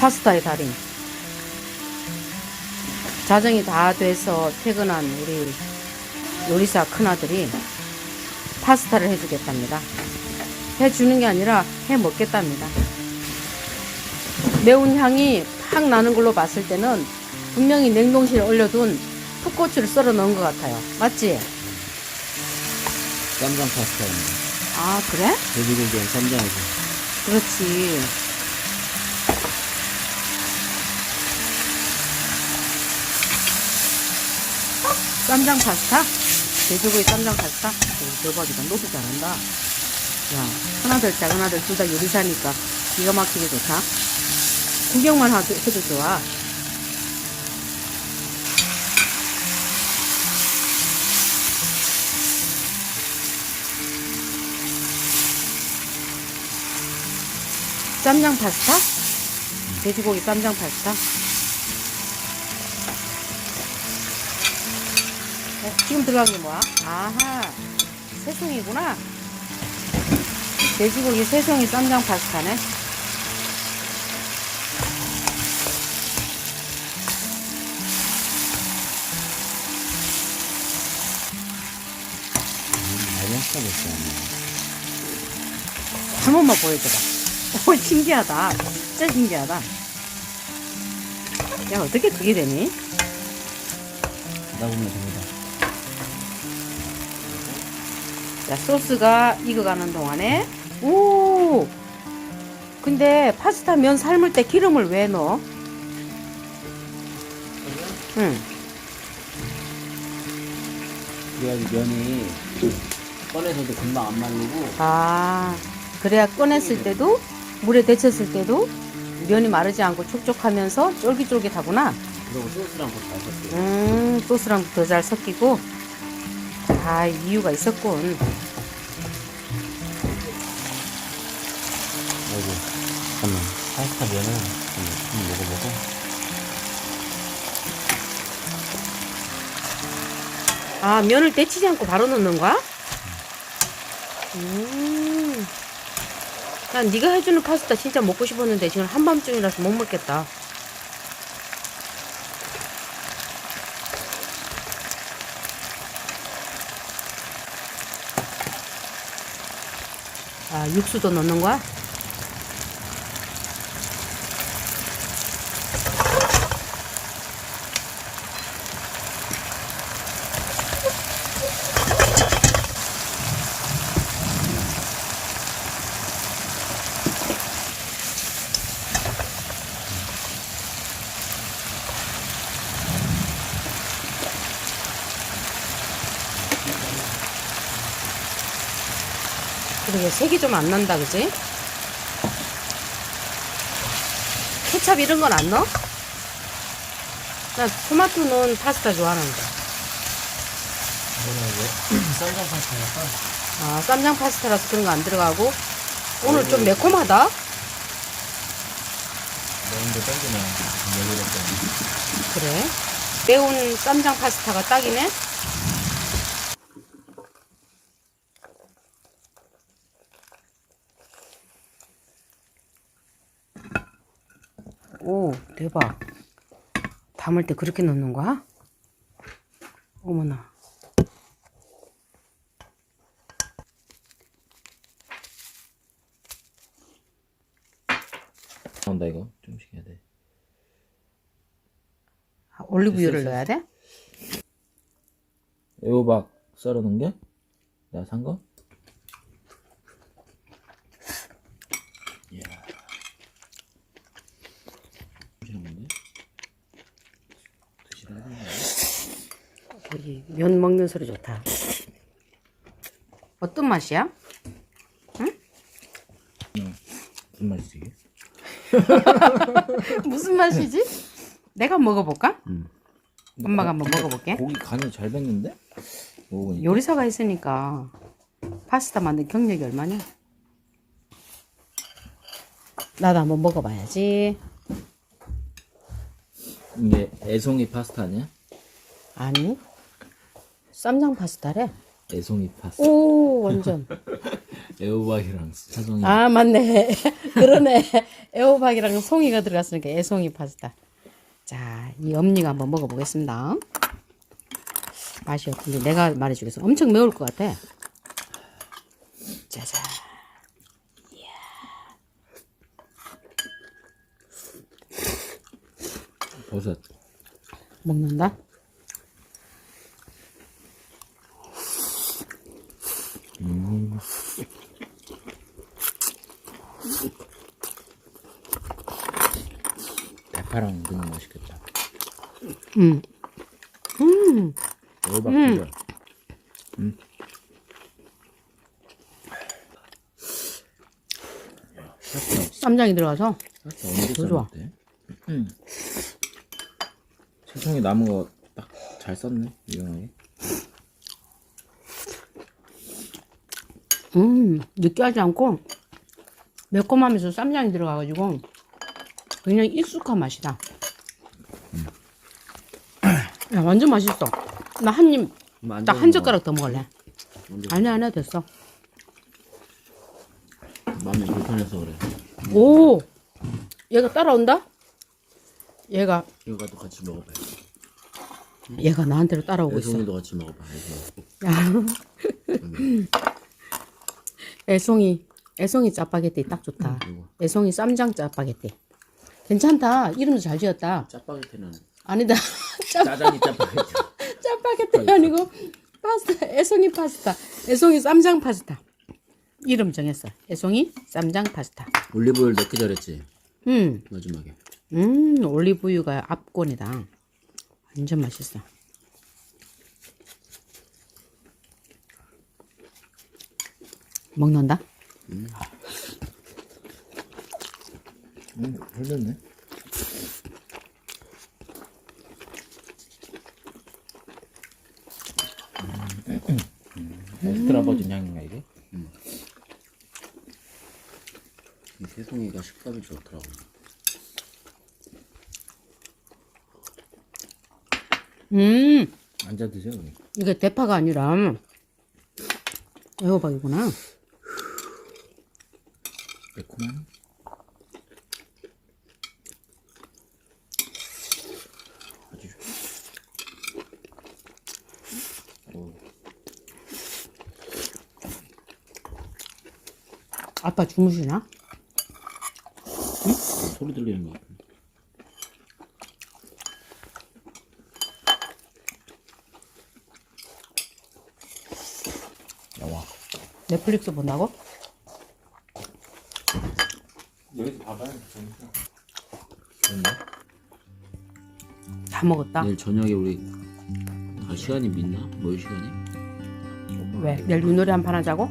파스타의 달인. 자정이 다 돼서 퇴근한 우리 요리사 큰아들이 파스타를 해주겠답니다. 해주는 게 아니라 해 먹겠답니다. 매운 향이 팍 나는 걸로 봤을 때는 분명히 냉동실에 올려둔 풋고추를 썰어 넣은 것 같아요. 맞지? 쌈장 파스타입니다. 아, 그래? 돼지고기엔 쌈장이죠. 그렇지. 쌈장 파스타? 돼지고기 쌈장 파스타? 오, 대박이다. 너도 잘한다. 야, 하나들 작은아들 둘 다 요리사니까 기가 막히게 좋다. 구경만 하도, 해도 좋아. 쌈장 파스타? 돼지고기 쌈장 파스타? 어, 지금 들어간 게 뭐야? 아하, 새송이구나. 돼지고기 새송이 쌈장 파스타네. 한 번만 보여줘봐. 오, 신기하다. 진짜 신기하다. 야, 어떻게 그게 되니? 하다 보면 됩니다. 자, 소스가 익어가는 동안에, 오! 근데 파스타 면 삶을 때 기름을 왜 넣어? 응. 그래야지 면이 꺼내서도 금방 안 말리고 아, 그래야 꺼냈을 때도, 물에 데쳤을 때도 면이 마르지 않고 촉촉하면서 쫄깃쫄깃하구나. 그리고 소스랑 더잘 섞여요. 음, 소스랑 더 잘 섞이고. 아, 이유가 있었군. 아이고 잠깐만 파스타 면을 좀, 좀 먹어보고 아, 면을 데치지 않고 바로 넣는 거야? 음. 난 네가 해주는 파스타 진짜 먹고 싶었는데 지금 한밤중이라서 못 먹겠다. 아, 육수도 넣는 거야? 그러게 색이 좀 안 난다 그지? 케찹 이런 건 안 넣어? 나 토마토 넣은 파스타 좋아하는데. 이거는 왜 쌈장 파스타니까 아 쌈장 파스타라서 그런 거 안 들어가고? 오늘 좀 매콤하다? 매운데 땡기네 열리랬더니 그래? 매운 쌈장 파스타가 딱이네 오 대박 담을 때 그렇게 넣는 거야? 어머나 나온다 이거 좀씩 해야 돼 아, 올리브유를 넣어야 돼? 애호박 썰어놓은 게? 내가 산 거? 이야 드시는데? 드시라고 여기 면 먹는 소리 좋다. 어떤 맛이야? 무슨 맛이지? 무슨 맛이지? 내가 먹어볼까? 음. 엄마가 한번 먹어볼게. 고기 간이 잘 뱄는데? 먹으니까 요리사가 있으니까 파스타 만든 경력이 얼마냐? 나도 한번 먹어봐야지. 이게 애송이 파스타 아니야? 아니, 쌈장 파스타래. 애송이 파스타. 오, 완전. 애호박이랑 사정이. 아 맞네. 그러네. 애호박이랑 송이가 들어갔으니까 애송이 파스타. 자 이 엄니가 한번 먹어보겠습니다. 맛이 어떤지 내가 말해주겠어. 엄청 매울 것 같아. 짜잔 버섯. 먹는다 대파랑 너무 맛있겠다. 음. 애호박 음. 쌈장이 들어가서? 언제 더 좋아. 응 세상에 남은 거 딱 잘 썼네 유용하게 음 느끼하지 않고 매콤하면서 쌈장이 들어가가지고 굉장히 익숙한 맛이다. 야 완전 맛있어. 나 한 입 딱 한 젓가락 더 먹을래. 아니 아니야 됐어. 마음이 불편해서 그래. 오! 얘가 따라온다? 얘가. 이거도 같이 먹어봐요 얘가 나한테로 따라오고 있어 애송이도 같이 먹어봐 애송이. 야. 애송이 애송이 짜파게티 딱 좋다. 애송이 쌈장 짜파게티 괜찮다. 이름도 잘 지었다. 짜파게티는 아니다. 짜, 짜장이 짜파게티. 짜파게티. 아니고 파스타. 애송이 파스타. 애송이 쌈장 파스타. 이름 정했어. 애송이 쌈장 파스타. 올리브오일 넣기 잘했지. 음, 마지막에. 음 올리브유가 압권이다. 완전 맛있어. 먹는다? 음 흘렸네. 엑스트라 버진 향인가 이게? 이 새송이가 식감이 좋더라고. 음. 앉아 드세요 그냥. 이게 대파가 아니라 애호박이구나. 매콤한 아빠 주무시나? 소리 들리는 거 같아 나와 넷플릭스 본다고? 여기서 봐봐요 재밌어 다 먹었다 내일 저녁에 우리 아, 시간이 믿나? 뭐 시간이? 왜? 내일 윷놀이 한 판 하자고?